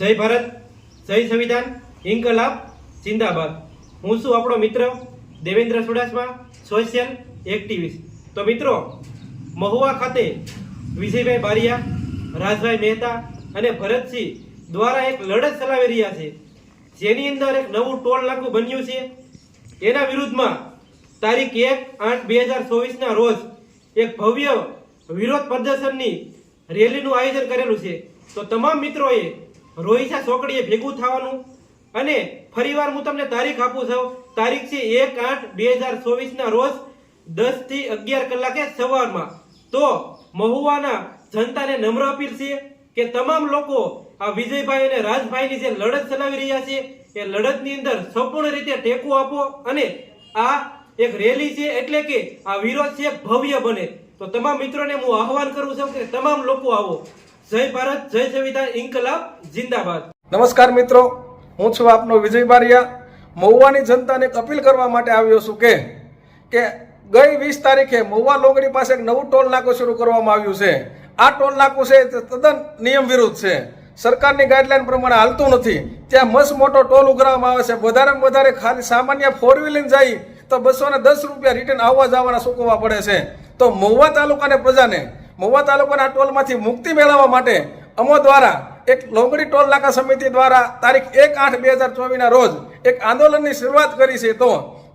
જય ભારત, જય સંવિધાન, ઇન્કલાબ, જિંદાબાદ. હું છું આપણો મિત્ર દેવેન્દ્ર સુડાસમા, સોશિયલ એક્ટિવિસ્ટ. તો મિત્રો, મહુવા ખાતે વિજયભાઈ બારિયા, રાજભાઈ મહેતા અને ભરતસિંહ દ્વારા એક લડત ચલાવી રહ્યા છે. જેની અંદર એક નવું ટોલ નાકું બન્યું છે. એના વિરુદ્ધમાં તારીખ એક આઠ બે હજાર ચોવીસના રોજ એક ભવ્ય વિરોધ પ્રદર્શનની રેલીનું આયોજન કરેલું છે. તો તમામ મિત્રોએ રોહિસા ચોકડીએ ભેગું થવાનું. અને ફરીવાર હું તમને તારીખ આપું છું. તારીખ છે એક આઠ બે હજાર ચોવીસના રોજ દસથી અગિયાર કલાકે સવારમાં. તો મહુવાના જનતાને નમ્ર અપીલ છે કે તમામ લોકો આ વિજયભાઈ અને રાજભાઈની જે લડત ચલાવી રહ્યા છે, એ લડતની અંદર સંપૂર્ણ રીતે ટેકો આપો અને આ એક રેલી છે એટલે કે આ વિરોધ છે ભવ્ય બને. તો તમામ મિત્રોને હું આહવાન કરું છું કે તમામ લોકો આવો. જય ભારત, જય સંવિધાન ઇન્કલાબ, જિંદાબાદ. નમસ્કાર મિત્રો, હું છું આપનો વિજય બારિયા. મહુવાની જનતાને એક અપીલ કરવા માટે આવ્યો છું કે કે ગઈ વીસ તારીખે મહુવા લોંગડી પાસે એક નવું ટોલ નાકું શરૂ કરવામાં આવ્યું છે. આ ટોલ નાકું છે, તે તદ્દન નિયમ વિરુદ્ધ છે. સરકારની ગાઈડલાઈન પ્રમાણે હાલતું નથી. ત્યાં મસ્ત મોટો ટોલ ઉઘરાવવામાં આવે છે. વધારેમાં વધારે ખાલી સામાન્ય ફોર વ્હીલર જાય તો બસો દસ રૂપિયા રિટર્ન આવવા જવાના ચૂકવવા પડે છે. તો મહુવા તાલુકાને પ્રજાને મહુવા તાલુકાના ટોલમાંથી મુક્તિ મેળવવા માટે અમો દ્વારા એક લોંગડી ટોલ નાકા સમિતિ દ્વારા તારીખ એક આઠ બે હજાર ચોવીસના રોજ એક આંદોલનની શરૂઆત કરી છે. તો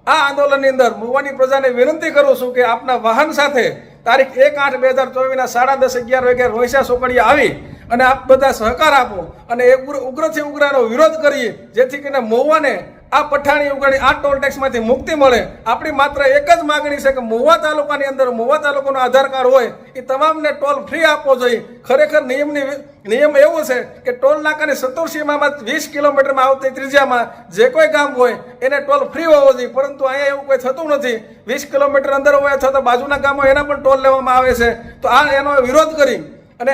આ આંદોલનની અંદર મહુવાની પ્રજાને વિનંતી કરું છું કે આપના વાહન સાથે તારીખ એક આઠ બે હજાર ચોવીસના સાડા દસ અગિયાર વાગે રોહિસા સોકડીયા આવી અને આપ બધા સહકાર આપો અને એ ઉગ્ર ઉગ્રથી ઉગ્રનો વિરોધ કરીએ, જેથી કરીને મહુવાને આ પઠાણી ઉગાડી આ ટોલ ટેક્સમાંથી મુક્તિ મળે. આપણી માત્ર એક જ માગણી છે કે મહુવા તાલુકાની અંદર મહુવા તાલુકાનો આધાર કાર્ડ હોય, એ તમામને ટોલ ફ્રી આપવો જોઈએ. ખરેખર નિયમની નિયમ એવો છે કે ટોલ નાકાની સત્તર સીમામાં વીસ કિલોમીટરમાં આવતી ત્રિજ્યામાં જે કોઈ ગામ હોય, એને ટોલ ફ્રી હોવો જોઈએ. પરંતુ અહીંયા એવું કોઈ થતું નથી. વીસ કિલોમીટર અંદર હોય અથવા તો બાજુના ગામો એના પણ ટોલ લેવામાં આવે છે. તો આ એનો વિરોધ કરી અને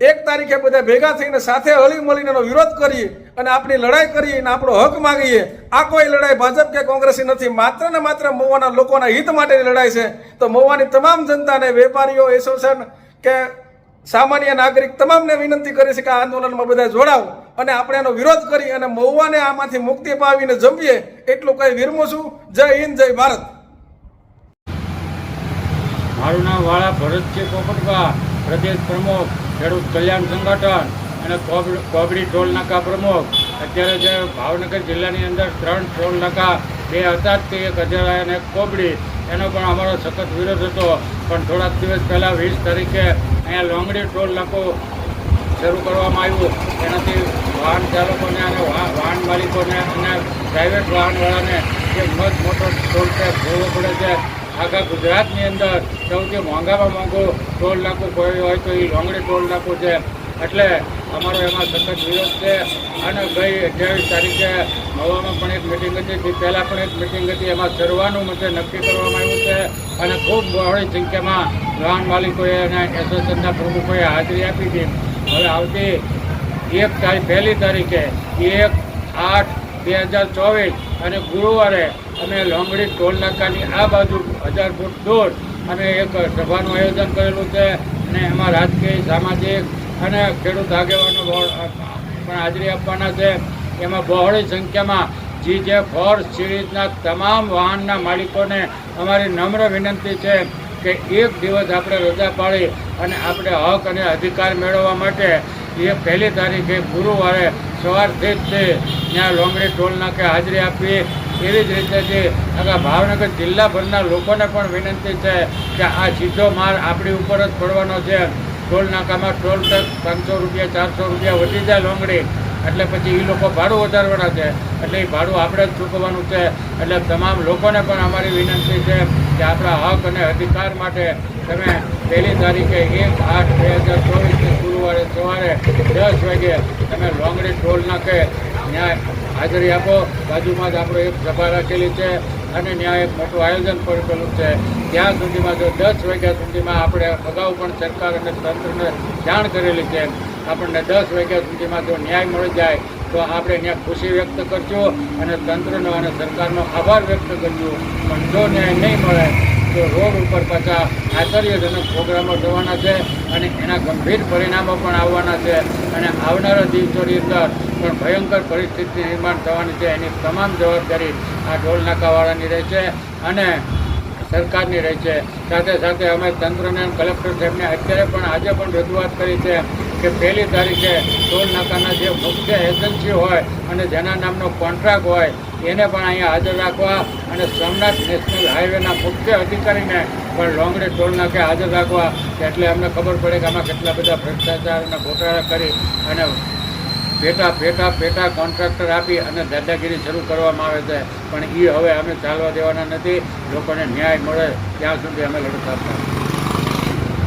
એક તારીખે બધા ભેગા થઈને સાથે હળી મળીને વિરોધ કરીએ અને આપણી લડાઈ કરીએ અને આપણો હક માગીએ. આ કોઈ લડાઈ ભાજપ કે કોંગ્રેસની નથી. માત્ર ને માત્ર મહુવાના લોકોના હિત માટેની લડાઈ છે. તો મહુવાની તમામ જનતાને, વેપારીઓ, એસોસિએશન કે સામાન્ય નાગરિક તમામને વિનંતી કરી છે કે આ આંદોલનમાં બધા જોડાવ અને આપણે એનો વિરોધ કરી અને મહુવાને આમાંથી મુક્તિ પાવીને જમીએ એટલું કઈ વિરમું છું. જય હિન્દ, જય ભારત. મારું નામ વાળા ભરતસિંહ પોપટભા પ્રદેશ પ્રમુખ, ખેડૂત કલ્યાણ સંગઠન અને કોબ- કોબડી ટોલ નાકા પ્રમુખ. અત્યારે જે ભાવનગર જિલ્લાની અંદર ત્રણ ટોલ નાકા, બે હતા જ તે, એક હજારા અને કોબડી. એનો પણ અમારો સખત વિરોધ હતો. પણ થોડાક દિવસ પહેલાં વીસ તારીખે અહીંયા લોંગડી ટોલ નાકો શરૂ કરવામાં આવ્યું. એનાથી વાહન ચાલકોને અને વાહન માલિકોને અને પ્રાઇવેટ વાહનવાળાને જે મત મોટો ટોલ ટેક્સ ભરવો પડે છે આખા ગુજરાતની અંદર સૌથી મોંઘામાં મોંઘું ટોલ નાકું કોઈ હોય તો એ લોંગડી ટોલ નાકું છે. એટલે અમારો એમાં સતત વિરોધ છે. અને ગઈ અઠ્યાવીસ તારીખે મવામાં પણ એક મિટિંગ હતી. તે પહેલાં પણ એક મિટિંગ હતી. એમાં સરવાનું મતે નક્કી કરવામાં આવ્યું છે. અને ખૂબ બહોળી સંખ્યામાં વાહન માલિકોએ અને એસોસિએશનના પ્રમુખોએ હાજરી આપી હતી. હવે આવતી એક તારીખ, પહેલી તારીખે એક આઠ બે હજાર ચોવીસ અને ગુરુવારે અમે લોંગડી ટોલ નાકાની આ બાજુ હજાર ફૂટ દૂર અમે એક સભાનું આયોજન કરેલું છે. અને એમાં રાજકીય, સામાજિક અને ખેડૂત આગેવાનો પણ હાજરી આપવાના છે. એમાં બહોળી સંખ્યામાં જી જે ફોર સિરીઝના તમામ વાહનના માલિકોને અમારી નમ્ર વિનંતી છે કે એક દિવસ આપણે રજા પાડી અને આપણે હક અને અધિકાર મેળવવા માટે એ પહેલી તારીખે ગુરુવારે સવારથી જ તે ત્યાં લોંગડી ટોલ નાકે હાજરી આપી એવી જ રીતે જે આખા ભાવનગર જિલ્લાભરના લોકોને પણ વિનંતી છે કે આ સીધો માલ આપણી ઉપર જ પડવાનો છે. ટોલ નાકામાં ટોલ ટેક્સ પાંચસો રૂપિયા, ચારસો રૂપિયા વધી જાય લોંગડી. એટલે પછી એ લોકો ભાડું વધારવાના છે. એટલે એ ભાડું આપણે જ ચૂકવવાનું છે. એટલે તમામ લોકોને પણ અમારી વિનંતી છે કે આપણા હક અને અધિકાર માટે તમે પહેલી તારીખે એક આઠ બે હજાર ચોવીસની ગુરુવારે સવારે દસ વાગે તમે લોંગડી ટોલ નાખે ત્યાં હાજરી આપો. બાજુમાં જ આપણે એક સભા રાખેલી છે અને ત્યાં એક મોટું આયોજન પણ કરેલું છે. ત્યાં સુધીમાં જો દસ વાગ્યા સુધીમાં આપણે અગાઉ પણ સરકાર અને તંત્રને જાણ કરેલી છે. આપણને દસ વાગ્યા સુધીમાં જો ન્યાય મળી જાય, તો આપણે ત્યાં ખુશી વ્યક્ત કરજો અને તંત્રનો અને સરકારનો આભાર વ્યક્ત કરજો. પણ જો ન્યાય નહીં મળે, તો રોડ ઉપર પાછા આશ્ચર્યજનક પ્રોગ્રામો થવાના છે અને એના ગંભીર પરિણામો પણ આવવાના છે. અને આવનારા દિવસોની અંદર પણ ભયંકર પરિસ્થિતિ નિર્માણ થવાની છે. એની તમામ જવાબદારી આ ઢોલ નાકાવાળાની રહેશે. અને સરકારની રહી છે. સાથે સાથે અમે તંત્રને કલેક્ટર સાહેબને અત્યારે પણ આજે પણ રજૂઆત કરી છે કે પહેલી તારીખે ટોલ નાકાના જે મુખ્ય એજન્સી હોય અને જેના નામનો કોન્ટ્રાક્ટ હોય, એને પણ અહીંયા હાજર રાખવા અને સોમનાથ નેશનલ હાઈવેના મુખ્ય અધિકારીને પણ લોંગડે ટોલ નાકે હાજર રાખવા, એટલે અમને ખબર પડે કે આમાં કેટલા બધા ભ્રષ્ટાચાર અને ઘોટાળા કરી અને પેટા પેટા પેટા કોન્ટ્રાક્ટર આપી અને દાદાગીરી શરૂ કરવામાં આવે છે. પણ એ હવે અમે ચાલવા દેવાના નથી. લોકોને ન્યાય મળે ત્યાં સુધી અમે લડત આપતા